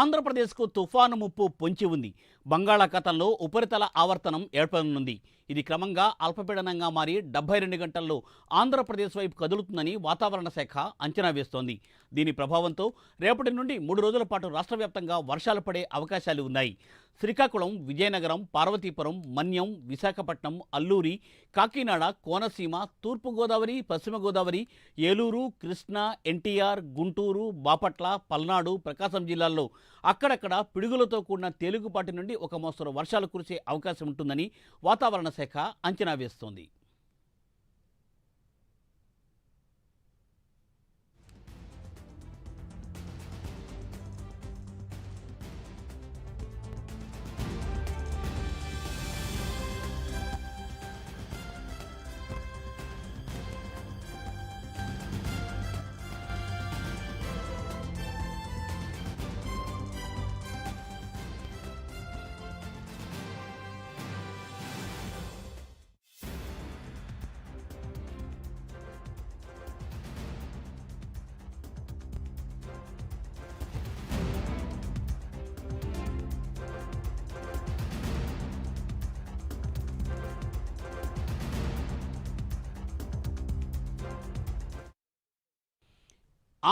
ఆంధ్రప్రదేశ్కు తుఫాను ముప్పు పొంచి ఉంది. బంగాళాఖాతంలో ఉపరితల ఆవర్తనం ఏర్పడనుంది. ఇది క్రమంగా అల్పపీడనంగా మారి డెబ్బై రెండు గంటల్లో ఆంధ్రప్రదేశ్ వైపు కదులుతుందని వాతావరణ శాఖ అంచనా వేస్తోంది. దీని ప్రభావంతో రేపటి నుండి మూడు రోజుల పాటు రాష్ట్ర వ్యాప్తంగా వర్షాలు పడే అవకాశాలు ఉన్నాయి. శ్రీకాకుళం విజయనగరం పార్వతీపురం మన్యం విశాఖపట్నం అల్లూరి కాకినాడ కోనసీమ తూర్పుగోదావరి పశ్చిమ గోదావరి ఏలూరు కృష్ణా ఎన్టీఆర్ గుంటూరు బాపట్ల పల్నాడు ప్రకాశం జిల్లాల్లో అక్కడక్కడ పిడుగులతో కూడిన తేలికపాటి నుండి ఒక మోస్తరు వర్షాలు కురిసే అవకాశం ఉంటుందని వాతావరణ శాఖ అంచనా వేస్తోంది.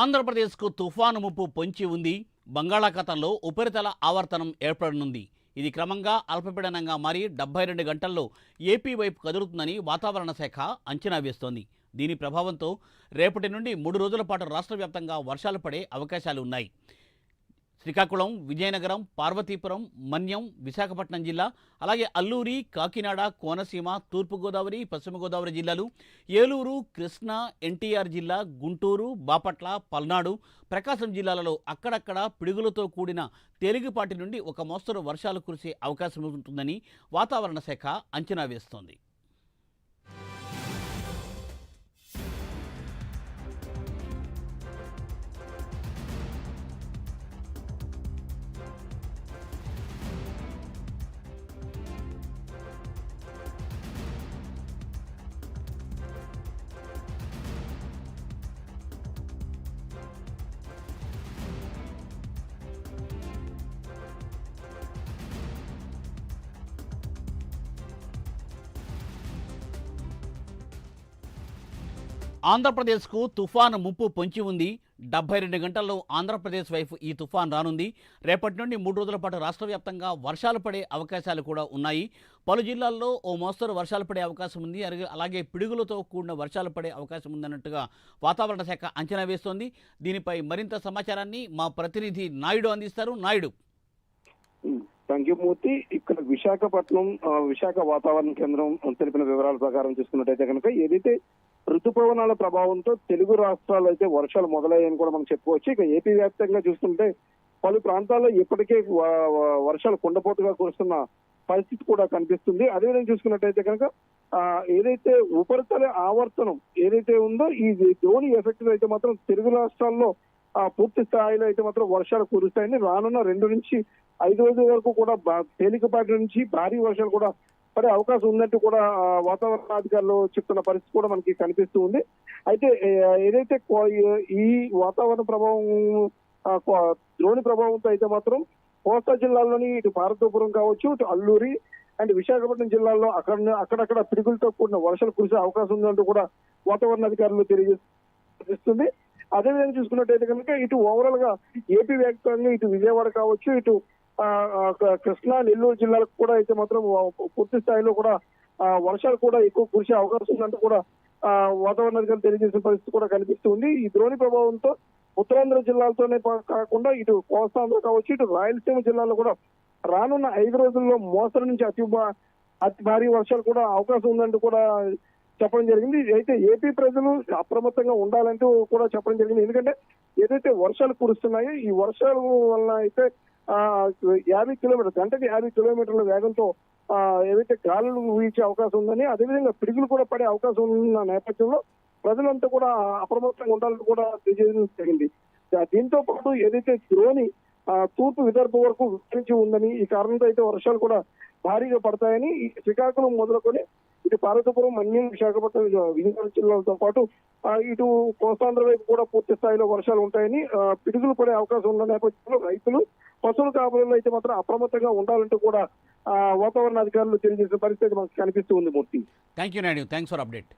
ఆంధ్రప్రదేశ్కు తుఫాను ముప్పు పొంచి ఉంది. బంగాళాఖాతంలో ఉపరితల ఆవర్తనం ఏర్పడనుంది. ఇది క్రమంగా అల్పపీడనంగా మారి డెబ్బై రెండు గంటల్లో ఏపీ వైపు కదులుతుందని వాతావరణ శాఖ అంచనా వేస్తోంది. దీని ప్రభావంతో రేపటి నుండి మూడు రోజుల పాటు రాష్ట్ర వ్యాప్తంగా వర్షాలు పడే అవకాశాలు ఉన్నాయి. శ్రీకాకుళం విజయనగరం పార్వతీపురం మన్యం విశాఖపట్నం జిల్లా అలాగే అల్లూరి కాకినాడ కోనసీమ తూర్పుగోదావరి పశ్చిమ గోదావరి జిల్లాలు ఏలూరు కృష్ణా ఎన్టీఆర్ జిల్లా గుంటూరు బాపట్ల పల్నాడు ప్రకాశం జిల్లాలలో అక్కడక్కడ పిడుగులతో కూడిన తేలికపాటి నుండి ఒక మోస్తరు వర్షాలు కురిసే అవకాశం ఉంటుందని వాతావరణ శాఖ అంచనా వేస్తోంది. ఆంధ్రప్రదేశ్కు తుఫాను ముప్పు పొంచి ఉంది. డెబ్బై రెండు గంటల్లో ఆంధ్రప్రదేశ్ వైపు ఈ తుఫాన్ రానుంది. రేపటి నుండి మూడు రోజుల పాటు రాష్ట్ర వ్యాప్తంగా వర్షాలు పడే అవకాశాలు కూడా ఉన్నాయి. పలు జిల్లాల్లో ఓ మోస్తరు వర్షాలు పడే అవకాశం ఉంది. అలాగే- అలాగే పిడుగులతో కూడిన వర్షాలు పడే అవకాశం ఉందన్నట్టుగా వాతావరణ శాఖ అంచనా వేస్తోంది. దీనిపై మరింత సమాచారాన్ని మా ప్రతినిధి నాయుడు అందిస్తారు. నాయుడు. సంఖ్యమూర్తి ఇక్కడ విశాఖపట్నం విశాఖ వాతావరణ కేంద్రం తెలిపిన వివరాల ప్రకారం చూసుకున్నట్టయితే కనుక ఏదైతే ఋతుపవనాల ప్రభావంతో తెలుగు రాష్ట్రాల్లో అయితే వర్షాలు మొదలయ్యాయని కూడా మనం చెప్పుకోవచ్చు. ఇక ఏపీ వ్యాప్తంగా చూస్తుంటే పలు ప్రాంతాల్లో ఇప్పటికే వ- వర్షాలు కుండపోటుగా కురుస్తున్న పరిస్థితి కూడా కనిపిస్తుంది. అదేవిధంగా చూసుకున్నట్టయితే కనుక ఏదైతే ఉపరితల ఆవర్తనం ఏదైతే ఉందో ఈ ధోని ఎఫెక్ట్ అయితే మాత్రం తెలుగు రాష్ట్రాల్లో ఆ పూర్తి స్థాయిలో అయితే మాత్రం వర్షాలు కురుస్తాయని రానున్న రెండు నుంచి ఐదు రోజుల వరకు కూడా బా- తేలికపాటి నుంచి భారీ వర్షాలు కూడా పడే అవకాశం ఉన్నట్టు కూడా వాతావరణ అధికారులు చెప్తున్న పరిస్థితి కూడా మనకి కనిపిస్తూ ఉంది. అయితే ఏదైతే ఈ వాతావరణ ప్రభావం ద్రోణి ప్రభావంతో అయితే మాత్రం కోస్తా జిల్లాల్లోని ఇటు భారతపురం కావచ్చు ఇటు అల్లూరి అండ్ విశాఖపట్నం జిల్లాలో అక్కడ అక్కడక్కడ పిడుగులతో కూడిన వర్షాలు కురిసే అవకాశం ఉందంటూ కూడా వాతావరణ అధికారులు తెలియజేస్తుంది. అదేవిధంగా చూసుకున్నట్టయితే కనుక ఇటు ఓవరాల్గా ఏపీ వ్యాప్తంగా ఇటు విజయవాడ కావచ్చు ఇటు కృష్ణా నెల్లూరు జిల్లాలకు కూడా అయితే మాత్రం పూర్తి స్థాయిలో కూడా ఆ, వర్షాలు కూడా ఎక్కువ కురిసే అవకాశం ఉందంటూ కూడా ఆ, వాతావరణ అధికారులు తెలియజేసిన పరిస్థితి కూడా కనిపిస్తుంది. ఈ ద్రోణి ప్రభావంతో ఉత్తరాంధ్ర జిల్లాలతోనే కాకుండా ఇటు కోస్తాంధ్ర కావచ్చు ఇటు రాయలసీమ జిల్లాలో కూడా రానున్న ఐదు రోజుల్లో మోస్తరు నుంచి అతి అతి భారీ వర్షాలు కూడా అవకాశం ఉందంటూ కూడా చెప్పడం జరిగింది. అయితే ఏపీ ప్రజలు అప్రమత్తంగా ఉండాలంటూ కూడా చెప్పడం జరిగింది. ఎందుకంటే ఏదైతే వర్షాలు కురుస్తున్నాయో ఈ వర్షాల వలన అయితే ఆ యాభై కిలోమీటర్ గంటకి యాభై కిలోమీటర్ల వేగంతో ఆ ఏదైతే గాలులు వీచే అవకాశం ఉందని అదేవిధంగా పిడుగులు కూడా పడే అవకాశం ఉన్న నేపథ్యంలో ప్రజలంతా కూడా అప్రమత్తంగా ఉండాలని కూడా తెలియజేయడం జరిగింది. దీంతో పాటు ఏదైతే ద్రోణి తూర్పు విదర్భ వరకు విస్తరించి ఉందని ఈ కారణంతో అయితే వర్షాలు కూడా భారీగా పడతాయని ఈ శ్రీకాకుళం మొదలుకొని ఇటు పార్వతీపురం మన్యం విశాఖపట్నం విజయనగరం జిల్లాలతో పాటు ఇటు కోస్తాంధ్ర వైపు కూడా పూర్తి స్థాయిలో వర్షాలు ఉంటాయని పిడుగులు పడే అవకాశం ఉన్న నేపథ్యంలో రైతులు పశువుల కాపులలో అయితే మాత్రం అప్రమత్తంగా ఉండాలంటూ కూడా వాతావరణ అధికారులు తెలియజేసిన పరిస్థితి మనకు కనిపిస్తూ ఉంది Murthy. Thank you Naidu thanks for update